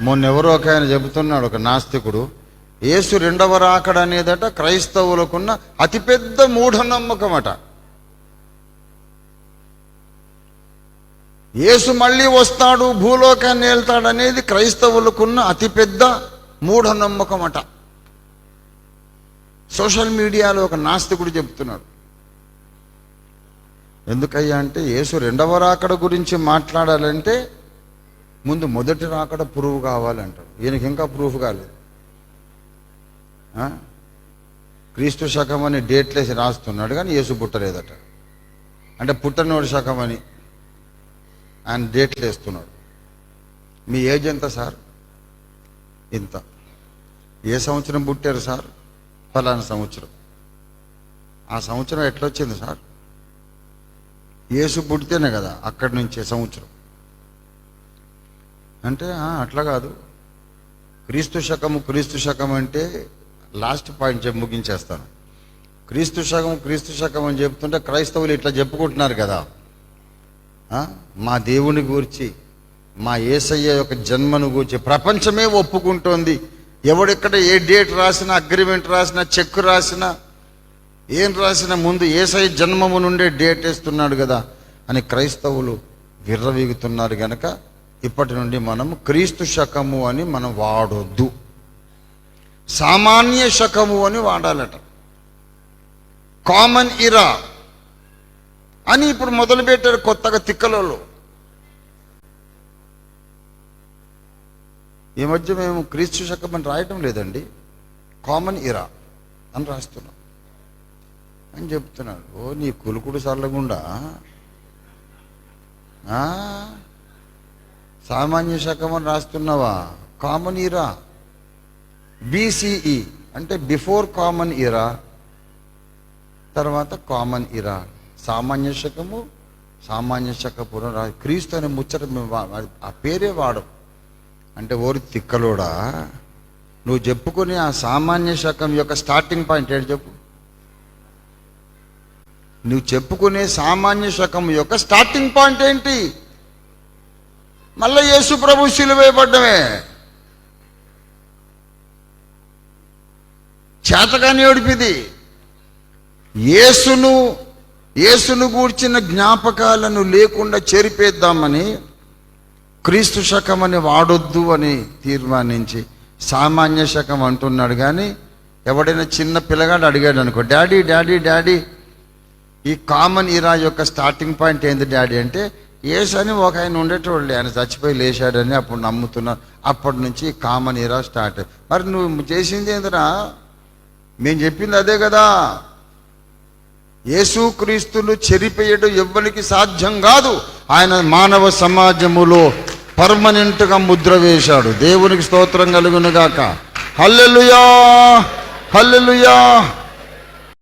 మొన్న ఎవరో ఒక ఆయన చెబుతున్నాడు ఒక నాస్తికుడు యేసు రెండవ రాకడ అనేదట క్రైస్తవులకున్న అతిపెద్ద మూఢనమ్మకం అట యేసు మళ్ళీ వస్తాడు భూలోకాన్ని వెళ్తాడు అనేది క్రైస్తవులకున్న అతిపెద్ద మూఢనమ్మకం అట సోషల్ మీడియాలో ఒక నాస్తికుడు చెబుతున్నాడు ఎందుకయ్యా అంటే యేసు రెండవ రాకడ గురించి మాట్లాడాలంటే ముందు మొదటి రాకడ ప్రూఫ్ కావాలంటాడు. ఈయనకి ఇంకా ప్రూఫ్ కాలేదు. క్రీస్తు శకం అని డేట్లేసి రాస్తున్నాడు కానీ యేసు పుట్టలేదట. అంటే పుట్టనోడు శకం అని ఆయన డేట్లు వేస్తున్నాడు. మీ ఏజ్ ఎంత సార్? ఇంత. ఏ సంవత్సరం పుట్టారు సార్? ఫలానా సంవత్సరం. ఆ సంవత్సరం ఎట్లొచ్చింది సార్? యేసు పుడితేనే కదా అక్కడి నుంచే సంవత్సరం. అంటే అట్లా కాదు. క్రీస్తు శకము క్రీస్తు శకం అంటే లాస్ట్ పాయింట్ చెప్పి ముగించేస్తాను. క్రీస్తు శకం క్రీస్తు శకం అని చెప్తుంటే క్రైస్తవులు ఇట్లా చెప్పుకుంటున్నారు కదా. మా దేవుని గూర్చి మా ఏసయ్య యొక్క జన్మను గూర్చి ప్రపంచమే ఒప్పుకుంటోంది. ఎవడెక్కడ ఏ డేట్ రాసినా అగ్రిమెంట్ రాసినా చెక్ రాసినా ఏం రాసినా ముందు ఏసయ్య జన్మము నుండే డేట్ వేస్తున్నాడు కదా అని క్రైస్తవులు విర్రవీగుతున్నారు గనక ఇప్పటి నుండి మనం క్రీస్తు శకము అని మనం వాడొద్దు. సామాన్య శకము అని వాడాలట. కామన్ ఇరా అని ఇప్పుడు మొదలుపెట్టారు కొత్తగా తిక్కలలో ఈ మధ్య మేము క్రీస్తు శకం అని రాయటం లేదండి. కామన్ ఇరా అని రాస్తున్నాం. అని చెప్తున్నాడు ఓ నీ కులుకుడు సర్లగుండా సామాన్య శకం అని రాస్తున్నావా? Common era. బీసీఈ అంటే బిఫోర్ కామన్ ఇరా తర్వాత కామన్ ఇరా. సామాన్య శకము సామాన్య శకపురం రా క్రీస్తు అనే ముచ్చట ఆ పేరే వాడం. అంటే ఓరి తిక్కలోడా? నువ్వు చెప్పుకునే ఆ సామాన్య శకం యొక్క స్టార్టింగ్ పాయింట్ ఏంటి చెప్పు? నువ్వు చెప్పుకునే సామాన్య శకం యొక్క స్టార్టింగ్ పాయింట్ ఏంటి? మళ్ళీ యేసు ప్రభు సిలువేయబడ్డమే చేతకాని ఏడిపిది. యేసును యేసును గూర్చిన జ్ఞాపకాలను లేకుండా చెరిపేద్దామని క్రీస్తు శకం అని వాడొద్దు అని తీర్మానించి సామాన్య శకం అంటున్నాడు కానీ ఎవడైనా చిన్న పిల్లగాడు అడిగాడు అనుకో డాడీ డాడీ డాడీ ఈ కామన్ ఇరా యొక్క స్టార్టింగ్ పాయింట్ ఏంది డాడీ? అంటే ఏసు అని ఒక ఆయన ఉండేటోళ్ళు. ఆయన చచ్చిపోయి లేచాడని అప్పుడు నమ్ముతున్నారు అప్పటి నుంచి కామన్ ఇరా స్టార్ట్ మరి నువ్వు చేసింది ఏందిరా? మేము చెప్పింది అదే కదా. యేసుక్రీస్తును చెరిపేయడం ఎవ్వరికి సాధ్యం కాదు. ఆయన మానవ సమాజములో పర్మనెంట్గా ముద్ర వేశాడు. దేవునికి స్తోత్రం కలుగునుగాక హల్లెలుయా! హల్లెలుయా!